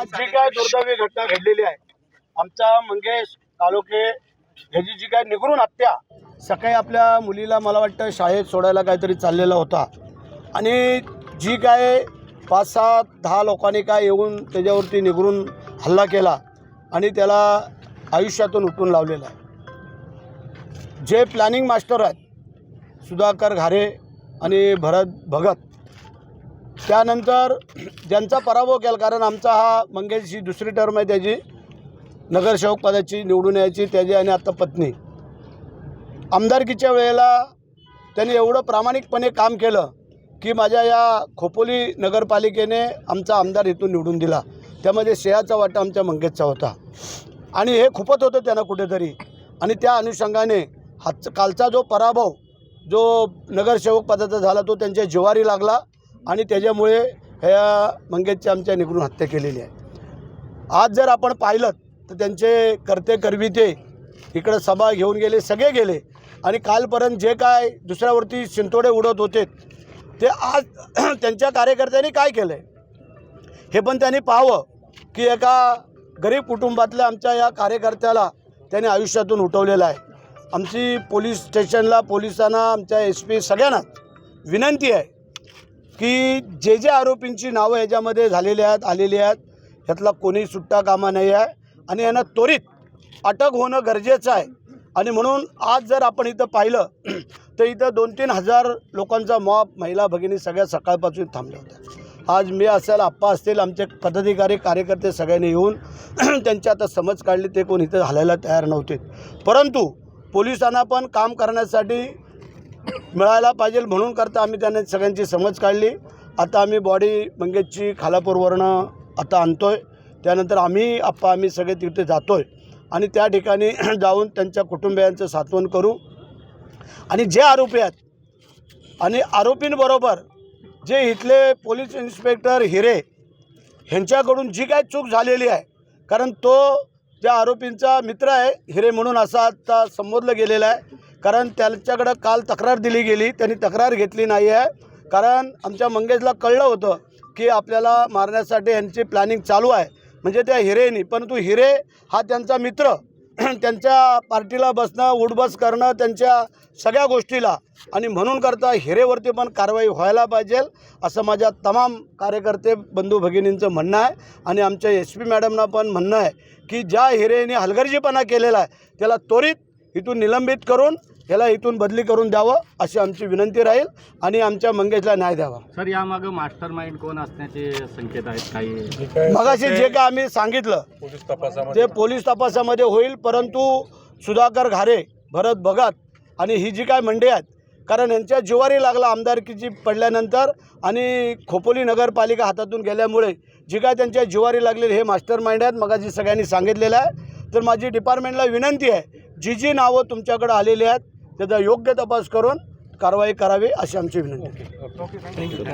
आज जी काय दुर्दैवी घटना घडलेली आहे आमचा मंगेश तालुके ह्याची जी काय निगरून हत्या सकाळी आपल्या मुलीला मला वाटतं शाळेत सोडायला काहीतरी चाललेला होता. आणि जी काय पाच सात दहा लोकांनी काय येऊन त्याच्यावरती निगरून हल्ला केला आणि त्याला आयुष्यातून उठून लावलेला आहे. जे प्लॅनिंग मास्टर आहेत सुधाकर घारे आणि भरत भगत त्यानंतर ज्यांचा पराभव केला कारण आमचा हा मंगेशची दुसरी टर्म आहे त्याची नगरसेवक पदाची निवडून यायची त्याची आणि आता पत्नी. आमदारकीच्या वेळेला त्यांनी एवढं प्रामाणिकपणे काम केलं की माझ्या या खोपोली नगरपालिकेने आमचा आमदार इथून निवडून दिला. त्यामध्ये श्रेयाचा वाटा आमच्या मंगेशचा होता. आणि हे खुपत होतं त्यांना कुठेतरी. आणि त्या अनुषंगाने हाच कालचा जो पराभव जो नगरसेवक पदाचा झाला तो त्यांच्या जिवारी लागला. आणि त्याच्यामुळे ह्या मंगेशची आमच्या निघून हत्या केलेली आहे. आज जर आपण पाहिलं तर त्यांचे करते करविते इकडं सभा घेऊन गेले सगळे गेले. आणि कालपर्यंत जे काय दुसऱ्यावरती शिंतोडे उडत होते ते आज त्यांच्या कार्यकर्त्यांनी काय केलं आहे हे पण त्यांनी पाहावं की एका गरीब कुटुंबातल्या आमच्या या कार्यकर्त्याला त्यांनी आयुष्यातून उठवलेलं आहे. आमची पोलीस स्टेशनला पोलिसांना आमच्या एस पी सगळ्यांनाच विनंती आहे की जे जे आरोपींची नावं ह्याच्यामध्ये झालेली आहेत आलेली आहेत ह्यातला कोणी सुट्टा कामा नाही आहे. आणि यांना त्वरित अटक होणं गरजेचं आहे. आणि म्हणून आज जर आपण इथं पाहिलं तर इथं दोन तीन हजार लोकांचा मॉब महिला भगिनी सगळ्या सकाळपासून थांबल्या होत्या. आज मी असेल आप्पा असतील आमचे पदाधिकारी कार्यकर्ते सगळ्यांनी येऊन त्यांची आता समज काढली. ते कोण इथं हलायला तयार नव्हते. परंतु पोलिसांना पण काम करण्यासाठी मिळायला पाहिजे म्हणून करता आम्ही त्यांना सगळ्यांची समज काढली. आता आम्ही बॉडी मंगेशची खालापूरवरनं आता आणतो आहे त्यानंतर आम्ही आप्पा आम्ही सगळे तिथे जातो आहे आणि त्या ठिकाणी जाऊन त्यांच्या कुटुंबियांचं सात्वन करू. आणि जे आरोपी आहेत आणि आरोपींबरोबर जे इथले पोलीस इन्स्पेक्टर हिरे ह्यांच्याकडून जी काय चूक झालेली आहे कारण तो त्या आरोपींचा मित्र आहे हिरे म्हणून असा आता संबोधलं गेलेला आहे. कारण त्यांच्याकडं काल तक्रार दिली गेली. त्यांनी तक्रार घेतली नाही आहे कारण आमच्या मंगेशला कळलं होतं की आपल्याला मारण्यासाठी यांची प्लॅनिंग चालू आहे. म्हणजे त्या हिरेनी परंतु हिरे हा त्यांचा मित्र. त्यांच्या पार्टीला बसणं उठबस करणं त्यांच्या सगळ्या गोष्टीला. आणि म्हणून करता हिरेवरती पण कारवाई व्हायला पाहिजे असं माझ्या तमाम कार्यकर्ते बंधू भगिनींचं म्हणणं आहे. आणि आमच्या एस पी मॅडमना पण म्हणणं आहे की ज्या हिरेने हलगर्जीपणा केलेला आहे त्याला त्वरित इथून निलंबित करून ह्याला इथून बदली करून द्यावं अशी आमची विनंती राहील आणि आमच्या मंगेशला न्याय द्यावा. सर यामागं मास्टर माइंड कोण असण्याचे संकेत आहेत काही? मगाशी जे काय आम्ही सांगितलं पोलीस तपासामध्ये. ते पोलीस तपासामध्ये होईल परंतु सुधाकर घारे भरत भगत आणि ही जी काय मंडळी आहेत कारण यांच्या जिवारी लागला आमदारकीची पडल्यानंतर आणि खोपोली नगरपालिका हातातून गेल्यामुळे जी काय त्यांच्या जिवारी लागलेली हे मास्टर माइंड आहेत मगाशी सगळ्यांनी सांगितलेलं आहे. तर माझी डिपार्टमेंटला विनंती आहे जी जी नावं तुमच्याकडे आलेली आहेत त्याचा योग्य तपास करून कारवाई करावी अशी आमची विनंती आहे.